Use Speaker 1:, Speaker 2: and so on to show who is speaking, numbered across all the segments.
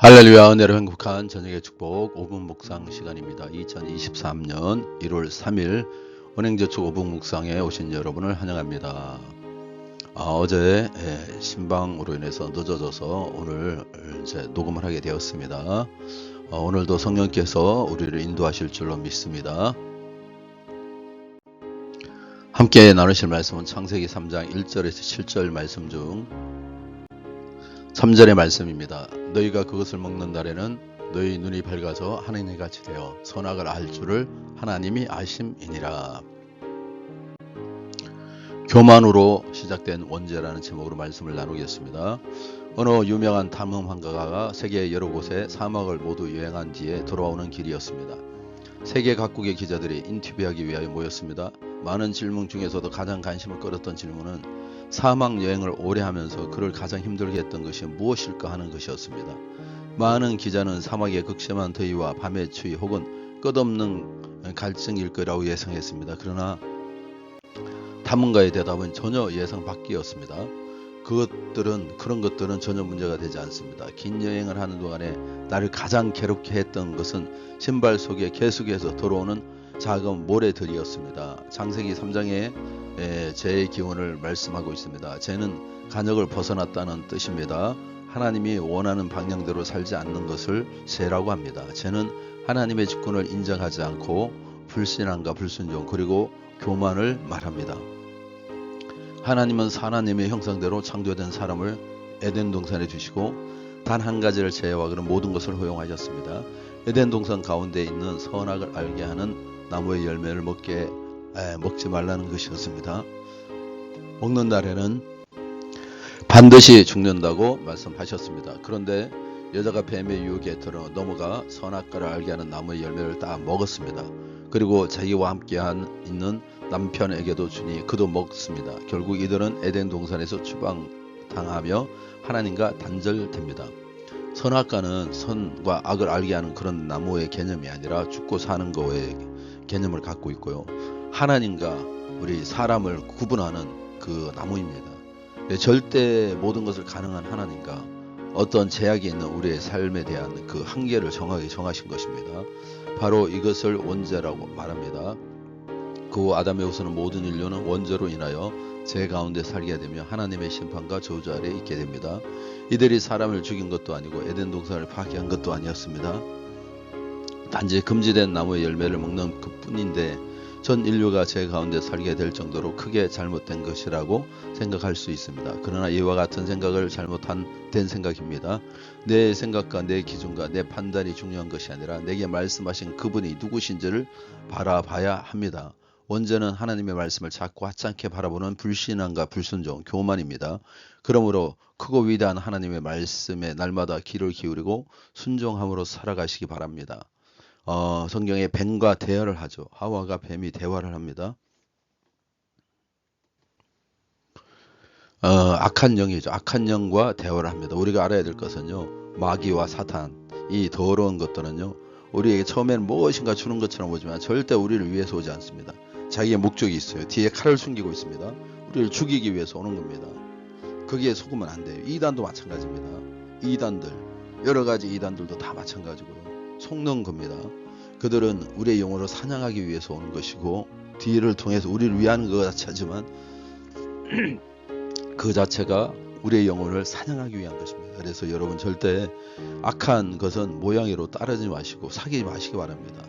Speaker 1: 할렐루야 은혜로 행복한 저녁의 축복 5분 묵상 시간입니다. 2023년 1월 3일 은행저축 5분 묵상에 오신 여러분을 환영합니다. 아, 어제 예, 신방으로 인해서 늦어져서 오늘 이제 녹음을 하게 되었습니다. 어, 오늘도 성령께서 우리를 인도하실 줄로 믿습니다. 함께 나누실 말씀은 창세기 3장 1절에서 7절 말씀 중 3절의 말씀입니다. 너희가 그것을 먹는 날에는 너희 눈이 밝아서 하나님이 같이 되어 선악을 알 줄을 하나님이 아심이니라. 교만으로 시작된 원죄라는 제목으로 말씀을 나누겠습니다. 어느 유명한 탐험한가가 세계 여러 곳에 사막을 모두 여행한 뒤에 돌아오는 길이었습니다. 세계 각국의 기자들이 인터뷰하기 위하여 모였습니다. 많은 질문 중에서도 가장 관심을 끌었던 질문은 사막 여행을 오래 하면서 그를 가장 힘들게 했던 것이 무엇일까 하는 것이었습니다. 많은 기자는 사막의 극심한 더위와 밤의 추위 혹은 끝없는 갈증일 거라고 예상했습니다. 그러나 탐험가의 대답은 전혀 예상 밖이었습니다. 그것들은 그런 것들은 전혀 문제가 되지 않습니다. 긴 여행을 하는 동안에 나를 가장 괴롭게 했던 것은 신발 속에 계속해서 들어오는 작은 모래들이었습니다. 창세기 3장에 제 기원을 말씀하고 있습니다. 쟤는 간역을 벗어났다는 뜻입니다. 하나님이 원하는 방향대로 살지 않는 것을 죄라고 합니다. 쟤는 하나님의 직권을 인정하지 않고 불신앙과 불순종 그리고 교만을 말합니다. 하나님은 하나님의 형상대로 창조된 사람을 에덴 동산에 주시고 단 한 가지를 제외하고는 모든 것을 허용하셨습니다. 에덴 동산 가운데 있는 선악을 알게 하는 나무의 열매를 먹게 에, 먹지 말라는 것이었습니다. 먹는 날에는 반드시 죽는다고 말씀하셨습니다. 그런데 여자가 뱀의 유혹에 들어 넘어가 선악과를 알게 하는 나무의 열매를 다 먹었습니다. 그리고 자기와 함께한 있는 남편에게도 주니 그도 먹습니다. 결국 이들은 에덴 동산에서 추방당하며 하나님과 단절됩니다. 선악과는 선과 악을 알게 하는 그런 나무의 개념이 아니라 죽고 사는 거의 개념을 갖고 있고요. 하나님과 우리 사람을 구분하는 그 나무입니다. 절대 모든 것을 가능한 하나님과 어떤 제약이 있는 우리의 삶에 대한 그 한계를 정하게 정하신 것입니다. 바로 이것을 원죄라고 말합니다. 그 아담의 후손은 모든 인류는 원죄로 인하여 죄 가운데 살게 되며 하나님의 심판과 저주 아래 있게 됩니다. 이들이 사람을 죽인 것도 아니고 에덴 동산을 파괴한 것도 아니었습니다. 단지 금지된 나무의 열매를 먹는 그 뿐인데 전 인류가 제 가운데 살게 될 정도로 크게 잘못된 것이라고 생각할 수 있습니다. 그러나 이와 같은 생각을 잘못한 된 생각입니다. 내 생각과 내 기준과 내 판단이 중요한 것이 아니라 내게 말씀하신 그분이 누구신지를 바라봐야 합니다. 원죄는 하나님의 말씀을 자꾸 하찮게 바라보는 불신앙과 불순종, 교만입니다. 그러므로 크고 위대한 하나님의 말씀에 날마다 귀를 기울이고 순종함으로 살아가시기 바랍니다. 어, 성경에 뱀과 대화를 하죠. 하와가 뱀이 대화를 합니다. 어, 악한 영이죠. 악한 영과 대화를 합니다. 우리가 알아야 될 것은요. 마귀와 사탄, 이 더러운 것들은요. 우리에게 처음에는 무엇인가 주는 것처럼 보지만 절대 우리를 위해서 오지 않습니다. 자기의 목적이 있어요. 뒤에 칼을 숨기고 있습니다. 우리를 죽이기 위해서 오는 겁니다. 거기에 속으면 안 돼요. 이단도 마찬가지입니다. 이단들, 여러 가지 이단들도 다 마찬가지고요. 속는 겁니다. 그들은 우리의 영혼을 사냥하기 위해서 오는 것이고 뒤를 통해서 우리를 위하는 것 자체지만 그 자체가 우리의 영혼을 사냥하기 위한 것입니다. 그래서 여러분 절대 악한 것은 모양으로 따르지 마시고 사귀지 마시기 바랍니다.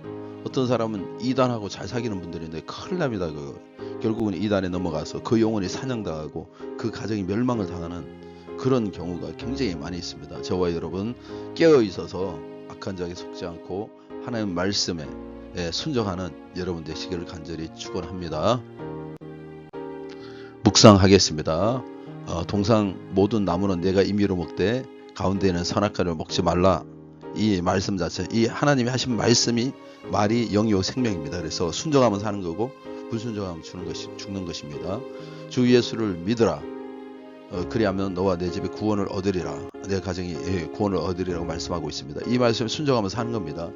Speaker 1: 어떤 사람은 이단하고 잘 사귀는 분들인데 큰일 납니다. 그 결국은 이단에 넘어가서 그 영혼이 사냥당하고 그 가정이 멸망을 당하는 그런 경우가 굉장히 많이 있습니다. 저와 여러분 깨어 있어서 악한 자에 속지 않고 하나님 말씀에 예, 순종하는 여러분 되시기를 간절히 축원합니다. 묵상하겠습니다. 어, 동상 모든 나무는 내가 임의로 먹되 가운데는 선악과를 먹지 말라. 이 말씀 자체, 이 하나님이 하신 말씀이 말이 영이요 생명입니다. 그래서 순종하면 사는 거고 불순종하면 죽는 것입니다. 주 예수를 믿으라. 어, 그리하면 너와 내 집에 구원을 얻으리라. 내 가정이 예, 구원을 얻으리라고 말씀하고 있습니다. 이 말씀 순종하면 사는 겁니다.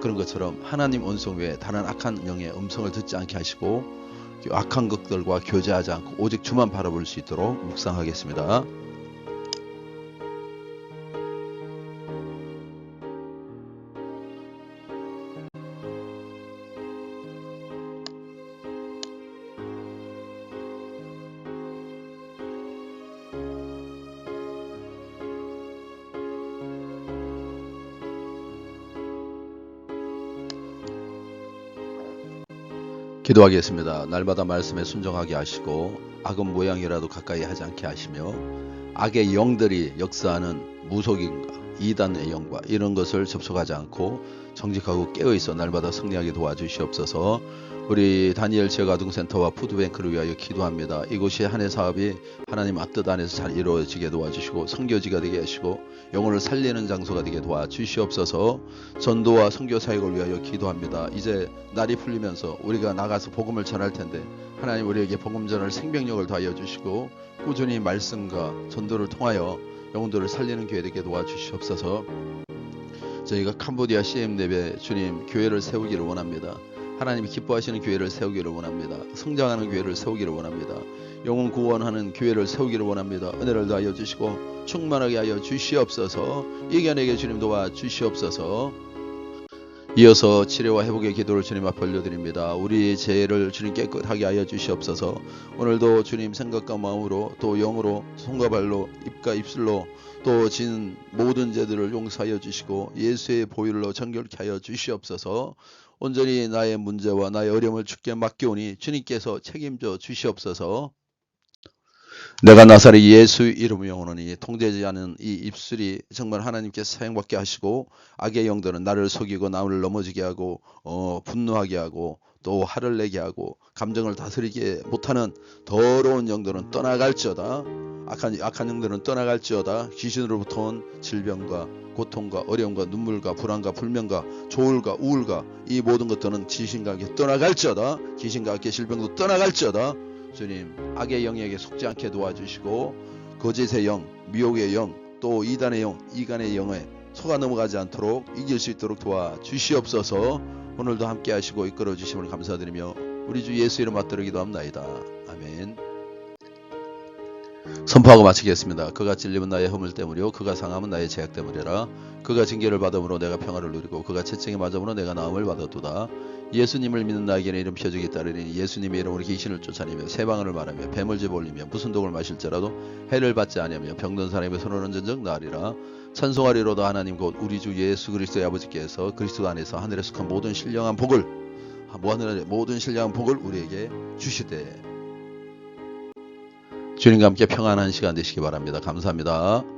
Speaker 1: 그런 것처럼 하나님 원성 외에 다른 악한 영의 음성을 듣지 않게 하시고 악한 것들과 교제하지 않고 오직 주만 바라볼 수 있도록 묵상하겠습니다. 기도하겠습니다. 날마다 말씀에 순종하게 하시고 악은 모양이라도 가까이 하지 않게 하시며 악의 영들이 역사하는 무속인과 이단의 영과 이런 것을 접속하지 않고 정직하고 깨어 있어 날마다 승리하게 도와주시옵소서. 우리 다니엘 지역 아동센터와 푸드뱅크를 위하여 기도합니다. 이곳이 한해 사업이 하나님 앞뜻 안에서 잘 이루어지게 도와주시고 선교지가 되게 하시고 영혼을 살리는 장소가 되게 도와주시옵소서. 전도와 선교 사역을 위하여 기도합니다. 이제 날이 풀리면서 우리가 나가서 복음을 전할 텐데 하나님 우리에게 복음 전할 생명력을 더하여 주시고 꾸준히 말씀과 전도를 통하여 영혼들을 살리는 교회 되게 도와주시옵소서. 저희가 캄보디아 CM 랩에 주님 교회를 세우기를 원합니다. 하나님이 기뻐하시는 교회를 세우기를 원합니다. 성장하는 교회를 세우기를 원합니다. 영혼 구원하는 교회를 세우기를 원합니다. 은혜를 더하여 주시고 충만하게 하여 주시옵소서. 이겨내게 주님 도와 주시옵소서. 이어서 치료와 회복의 기도를 주님 앞에 올려드립니다. 우리 죄를 주님 깨끗하게 하여 주시옵소서. 오늘도 주님 생각과 마음으로 또 영으로 손과 발로 입과 입술로 또 진 모든 죄들을 용서하여 주시고 예수의 보혈로 정결케 하여 주시옵소서. 온전히 나의 문제와 나의 어려움을 주께 맡겨오니 주님께서 책임져 주시옵소서. 내가 나사렛 예수 이름을 영원하니 통제지 않은 이 입술이 정말 하나님께 사용받게 하시고 악의 영들은 나를 속이고 나를 넘어지게 하고 어, 분노하게 하고 또 화를 내게 하고 감정을 다스리게 못하는 더러운 영들은 떠나갈지어다. 악한, 악한 영들은 떠나갈지어다. 귀신으로부터 온 질병과 고통과 어려움과 눈물과 불안과 불면과 조울과 우울과 이 모든 것들은 지신과 함께 떠나갈지어다. 귀신과 함께 질병도 떠나갈지어다. 주님 악의 영에게 속지 않게 도와주시고 거짓의 영, 미혹의 영, 또 이단의 영, 이간의 영에 속아 넘어가지 않도록 이길 수 있도록 도와주시옵소서 오늘도 함께 하시고 이끌어 주심을 감사드리며 우리 주 예수 이름 받들어 기도합나이다. 아멘 선포하고 마치겠습니다. 그가 찔림은 나의 허물 때문이요 그가 상함은 나의 죄악 때문이라 그가 징계를 받음으로 내가 평화를 누리고 그가 채찍에 맞음으로 내가 나음을 받았도다. 예수님을 믿는 나에게는 이름 표적이 따르니 예수님의 이름으로 귀신을 쫓아내며 세방언을 말하며 뱀을 집어올리며 무슨 독을 마실지라도 해를 받지 아니하며 병든 사람의 손을 얹은 적 나으리라 찬송하리로다 하나님 곧 우리 주 예수 그리스도의 아버지께서 그리스도 안에서 하늘에 속한 모든 신령한 복을 하늘의 모든 신령한 복을 우리에게 주시되 주님과 함께 평안한 시간 되시기 바랍니다. 감사합니다.